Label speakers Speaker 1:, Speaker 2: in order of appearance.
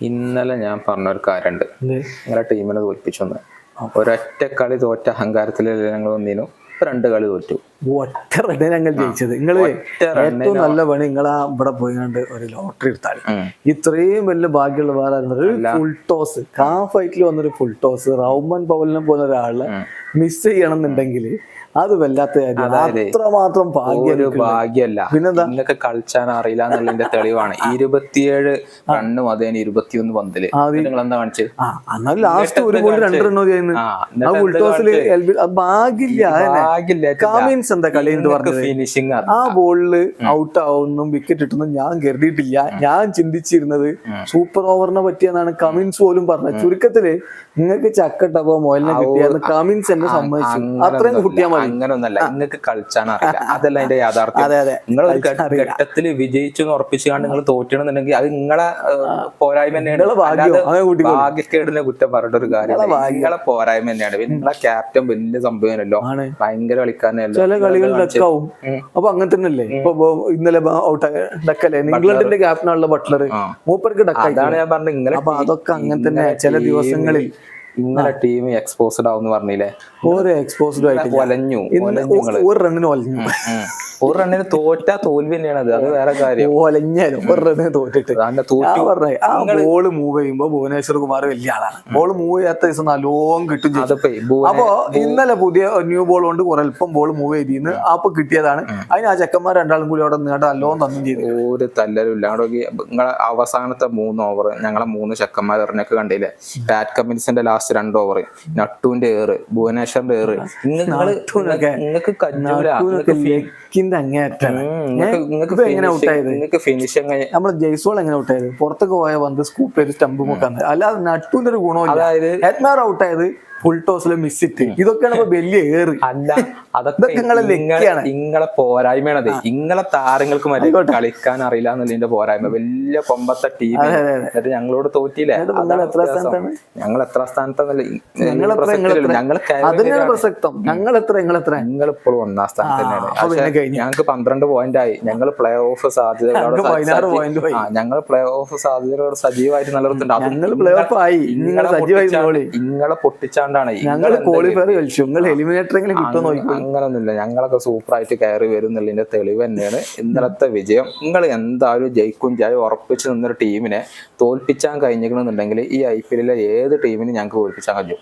Speaker 1: ഇന്നലെ ഞാൻ പറഞ്ഞ ഒരു കാര്യമുണ്ട്? നിങ്ങളെ ടീമിനെ തോൽപ്പിച്ചു ഒരൊറ്റ കളി തോറ്റ അഹങ്കാരത്തിൽ ഞങ്ങൾ ഒന്നിനും രണ്ട് കളി തോറ്റു.
Speaker 2: ഒറ്റ ഞങ്ങൾ ജയിച്ചത്.
Speaker 1: നിങ്ങൾ
Speaker 2: ഏറ്റവും നല്ല പണി നിങ്ങളാ ഇവിടെ പോയിങ്ങാണ്ട് ഒരു ലോട്ടറി എടുത്താൽ. ഇത്രയും വലിയ ഭാഗ്യമുള്ള വേറെ ഒരു ഫുൾ ടോസ് കാ ഫൈറ്റിൽ വന്നൊരു ഫുൾ ടോസ് റൗമൻ പവലിനെ പോലെ ഒരാളെ മിസ് ചെയ്യണം എന്നുണ്ടെങ്കിൽ അത് വല്ലാത്ത അത്രമാത്രം
Speaker 1: ഭാഗ്യമല്ല.
Speaker 2: പിന്നെന്താ?
Speaker 1: നിങ്ങൾക്ക് കളിച്ചാൻ അറിയില്ല എന്നുള്ളതിന്റെ തെളിവാണ്. ഇരുപത്തിയേഴ് റണ്ണും അതേ ഇരുപത്തിയൊന്ന് പന്തിൽ. നിങ്ങൾ എന്താ കാണിച്ചത്
Speaker 2: ആ എന്നാൽ ലാസ്റ്റ് ഒരു ഗോൾ രണ്ട് റണ്ണോ ചെയ്യുന്നത്
Speaker 1: ആ,
Speaker 2: ആ കാമിൻസ് എന്താ കളി എന്ന് പറഞ്ഞത്?
Speaker 1: ഫിനിഷിങ്
Speaker 2: ആ ബോളിൽ ഔട്ട് ആവുന്നും. വിക്കറ്റ് കിട്ടുന്നു ഞാൻ കരുതിയിട്ടില്ല. ഞാൻ ചിന്തിച്ചിരുന്നത് സൂപ്പർ ഓവറിനെ പറ്റിയെന്നാണ് കമിൻസ് പോലും പറഞ്ഞത്. ചുരുക്കത്തിൽ നിങ്ങൾക്ക് ചക്കട്ടപ്പോ മൊയലിനെ കിട്ടിയായിരുന്നു കമിൻസ് എന്നെ സമ്മതിച്ചു. അത്രയും കൂട്ടിയാൽ മതി.
Speaker 1: അങ്ങനെ ഒന്നല്ല നിങ്ങൾക്ക് കളിച്ചാണ് അതല്ല അതിന്റെ യാഥാർത്ഥ്യം.
Speaker 2: അതെ അതെ.
Speaker 1: നിങ്ങൾ ഘട്ടത്തിൽ ഘട്ടത്തിൽ വിജയിച്ചു എന്ന് ഉറപ്പിച്ചുകൊണ്ട് നിങ്ങൾ തോറ്റണമെന്നുണ്ടെങ്കിൽ അത് നിങ്ങളെ പോരായ്മ തന്നെയാണ്. ഭാഗ്യക്കേടിനെ കുറ്റം പറഞ്ഞ ഒരു കാര്യം നിങ്ങളെ പോരായ്മ തന്നെയാണ്. പിന്നെ നിങ്ങളെ ക്യാപ്റ്റൻ വലിയ സംഭവമല്ലോ ഭയങ്കര കളിക്കാരനല്ലോ
Speaker 2: കളികൾ ഡക്കാവും അപ്പൊ അങ്ങനെ തന്നെയല്ലേ? ഇപ്പൊ ഇന്നലെ ഔട്ട് ഡക്കല്ലേ? ഇംഗ്ലണ്ടിന്റെ ക്യാപ്റ്റനാണല്ലോ ബട്ട്ലർ മൂപ്പർക്ക് ഡക്കായി
Speaker 1: അതാണ് ഞാൻ പറഞ്ഞത്.
Speaker 2: അപ്പൊ അതൊക്കെ അങ്ങനെ തന്നെ ചില ദിവസങ്ങളിൽ
Speaker 1: ഇന്നലെ ടീം എക്സ്പോസ്ഡ് ആവും പറഞ്ഞില്ലേ?
Speaker 2: ഓരോ എക്സ്പോസ്ഡ് ആയിട്ട്
Speaker 1: ഒലഞ്ഞു
Speaker 2: ഒരു റണ്ണിന് ഒലഞ്ഞു.
Speaker 1: ഒരു റണ്ണിന് തോറ്റാ തോൽവി തന്നെയാണ് അത് അത് വേറെ കാര്യം.
Speaker 2: ഒലഞ്ഞാലും ഒരു റണ്ണിന് തോറ്റിട്ട്. ആ ബോൾ മൂവ് ചെയ്യുമ്പോ ഭുവനേശ്വർ കുമാർ വലിയ ആളാണ്. ബോൾ മൂവ് ചെയ്യാത്ത ദിവസം നല്ലോണം കിട്ടും അപ്പോ ഇന്നലെ പുതിയ ന്യൂ ബോൾ കൊണ്ട് കുറെ അല്പം ബോൾ മൂവ് ചെയ്തിന്ന് അപ്പൊ കിട്ടിയതാണ്. അതിന് ആ ചെക്കന്മാർ രണ്ടാളും കൂടി അവിടെ നീണ്ട നല്ലോണം തന്നും ചെയ്തു.
Speaker 1: ഒരു തല്ലലും ഇല്ല. അവിടെ നിങ്ങളെ അവസാനത്തെ മൂന്ന് ഓവർ ഞങ്ങളെ മൂന്ന് ചെക്കന്മാർ എറിഞ്ഞൊക്കെ കണ്ടില്ലേ? പാറ്റ് കമ്മിൻസിന്റെ ലാസ്റ്റ് രണ്ട് ഓവർ നട്ടുവിന്റെ ഏറ് ഭുവനേശ്വറിന്റെ ഏറ്. നിങ്ങൾ നിങ്ങൾക്ക് കഞ്ഞൂല നിങ്ങൾക്ക് ഫിനിഷിംഗ്
Speaker 2: നമ്മൾ ജയ്സോൾ എങ്ങനെ ഔട്ടായത്? പുറത്തൊക്കെ പോയ വന്ന് സ്കൂപ്പ് ചെയ്ത് സ്റ്റംപ് മുക്കാന്ന് അല്ലാതെ നട്ടുവിന്റെ ഒരു ഗുണമില്ല
Speaker 1: അതായത്
Speaker 2: എത്മാർ ഔട്ടായത്? ഫുൾ ടോസിലെ മിസ്സിറ്റ് ഇതൊക്കെയാണ് വലിയ ഏറ്.
Speaker 1: അല്ല അതൊക്കെ
Speaker 2: നിങ്ങളെ
Speaker 1: പോരായ്മയാണത് ഇങ്ങളെ താരങ്ങൾക്ക് മറ്റേ കളിക്കാൻ അറിയില്ല എന്നുള്ളതിന്റെ പോരായ്മ. വലിയ കൊമ്പത്തെ ടീം എന്നിട്ട് ഞങ്ങളോട് തോറ്റിയില്ലേ?
Speaker 2: നിങ്ങൾ എത്ര സ്ഥാനത്താണ്?
Speaker 1: ഞങ്ങൾ എത്ര സ്ഥാനത്താന്നല്ല
Speaker 2: നിങ്ങൾ അതിനാണ് പ്രസക്തം. ഞങ്ങൾ എത്ര ഞങ്ങൾ എത്ര
Speaker 1: ഞങ്ങൾ ഇപ്പോഴും ഒന്നാം സ്ഥാനത്ത് തന്നെയാണ്. ഞങ്ങൾക്ക് പന്ത്രണ്ട് പോയിന്റ് ആയി. ഞങ്ങൾ പ്ലേ ഓഫ് സാധ്യതകളോട് ഞങ്ങൾ പ്ലേ ഓഫ് സാധ്യതകളോട് സജീവമായിട്ട് നിലനിർത്തുന്നുണ്ട്. അത്
Speaker 2: ഞങ്ങൾ പ്ലേ ഓഫ് ആയി. നിങ്ങൾ സജീവമായി
Speaker 1: ഇങ്ങളെ പൊട്ടിച്ചാണ്ടാണ്.
Speaker 2: ഞങ്ങൾ ക്വാളിഫയർ കളിച്ചു. നിങ്ങൾ എലിമിനേറ്റർ എങ്ങനെ കിട്ടുമോ നോക്കി
Speaker 1: അങ്ങനൊന്നുമില്ല. ഞങ്ങളൊക്കെ സൂപ്പർ ആയിട്ട് കയറി വരും എന്നുള്ളതിന്റെ തെളിവ് തന്നെയാണ്. ഇന്നലത്തെ വിജയം. നിങ്ങൾ എന്തായാലും ജയിക്കും. ജയം ഉറപ്പിച്ചു നിന്നൊരു ടീമിനെ തോൽപ്പിച്ചാൻ കഴിഞ്ഞിരിക്കണമെന്നുണ്ടെങ്കിൽ ഈ ഐ പി എല്ലിലെ ഏത് ടീമിനും ഞങ്ങൾക്ക് തോൽപ്പിച്ചാൻ കഴിയും